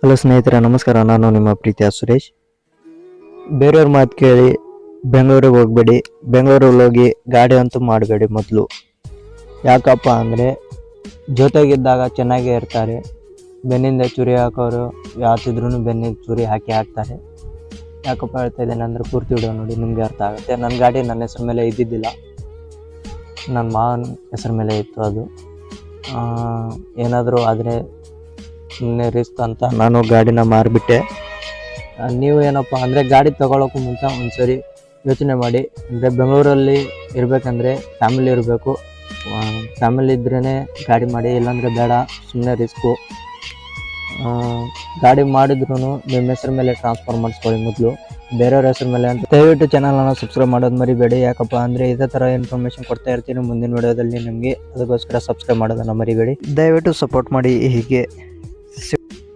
Hello ಸ್ನೇಹಿತರೆ, ನಮಸ್ಕಾರ. ನಾನು ನಿಮ್ಮ ಪ್ರೀತಿಯ ಸುರೇಶ್. ಬೇರೆಯವ್ರ ಮಾತು ಕೇಳಿ, ಬೆಂಗಳೂರಿಗೆ ಹೋಗಬೇಡಿ. ಬೆಂಗಳೂರಲ್ಲಿ ಹೋಗಿ ಗಾಡಿ ಅಂತೂ ಮಾಡಬೇಡಿ ಮೊದಲು. ಯಾಕಪ್ಪ ಅಂದರೆ, ಜೊತೆಗಿದ್ದಾಗ ಚೆನ್ನಾಗೇ ಇರ್ತಾರೆ. ಬೆನ್ನಿಂದ ಚುರಿ ಹಾಕೋರು ಯಾತಿದ್ರೂ ಬೆನ್ನಿಗೆ ಚುರಿ ಹಾಕಿ ಹಾಕ್ತಾರೆ. ಯಾಕಪ್ಪ ಹೇಳ್ತಾ ಇದ್ದೇನೆ ಅಂದರೆ, ಪೂರ್ತಿ ವಿಡಿಯೋ ನೋಡಿ, ನಿಮಗೆ ಅರ್ಥ ಆಗುತ್ತೆ. ನನ್ನ ಗಾಡಿ ನನ್ನ ಹೆಸರು ಮೇಲೆ ಇದ್ದಿದ್ದಿಲ್ಲ. ನನ್ನ ಮಾವನ ಹೆಸರು ಮೇಲೆ ಇತ್ತು ಅದು. ಏನಾದರೂ ಆದರೆ ಸುಮ್ಮನೆ ರಿಸ್ಕ್ ಅಂತ ನಾನು ಗಾಡಿನ ಮಾರಿಬಿಟ್ಟೆ. ನೀವು ಏನಪ್ಪ ಅಂದರೆ ಗಾಡಿ ತಗೊಳ್ಳೋಕ್ಕೂ ಮುಂಚೆ ಒಂದ್ಸರಿ ಯೋಚನೆ ಮಾಡಿ. ಅಂದರೆ ಬೆಂಗಳೂರಲ್ಲಿ ಇರಬೇಕಂದ್ರೆ ಫ್ಯಾಮಿಲಿ ಇರಬೇಕು. ಫ್ಯಾಮಿಲಿ ಇದ್ರೇ ಗಾಡಿ ಮಾಡಿ, ಇಲ್ಲಾಂದರೆ ಬೇಡ ಸುಮ್ಮನೆ ರಿಸ್ಕು. ಗಾಡಿ ಮಾಡಿದ್ರು ನಿಮ್ಮ ಹೆಸರು ಮೇಲೆ ಟ್ರಾನ್ಸ್ಫರ್ ಮಾಡಿಸ್ಕೊಳ್ಳಿ ಮೊದಲು. ಬೇರೆಯವ್ರ ಹೆಸರು ಮೇಲೆ ಅಂತ. ದಯವಿಟ್ಟು ಚಾನಲನ್ನು ಸಬ್ಸ್ಕ್ರೈಬ್ ಮಾಡೋದು ಮರಿಬೇಡಿ. ಯಾಕಪ್ಪ ಅಂದರೆ ಇದೇ ಥರ ಇನ್ಫಾರ್ಮೇಷನ್ ಕೊಡ್ತಾ ಇರ್ತೀನಿ ಮುಂದಿನ ವಿಡಿಯೋದಲ್ಲಿ ನಿಮಗೆ. ಅದಕ್ಕೋಸ್ಕರ ಸಬ್ಸ್ಕ್ರೈಬ್ ಮಾಡೋದನ್ನು ಮರಿಬೇಡಿ. ದಯವಿಟ್ಟು ಸಪೋರ್ಟ್ ಮಾಡಿ ಹೀಗೆ.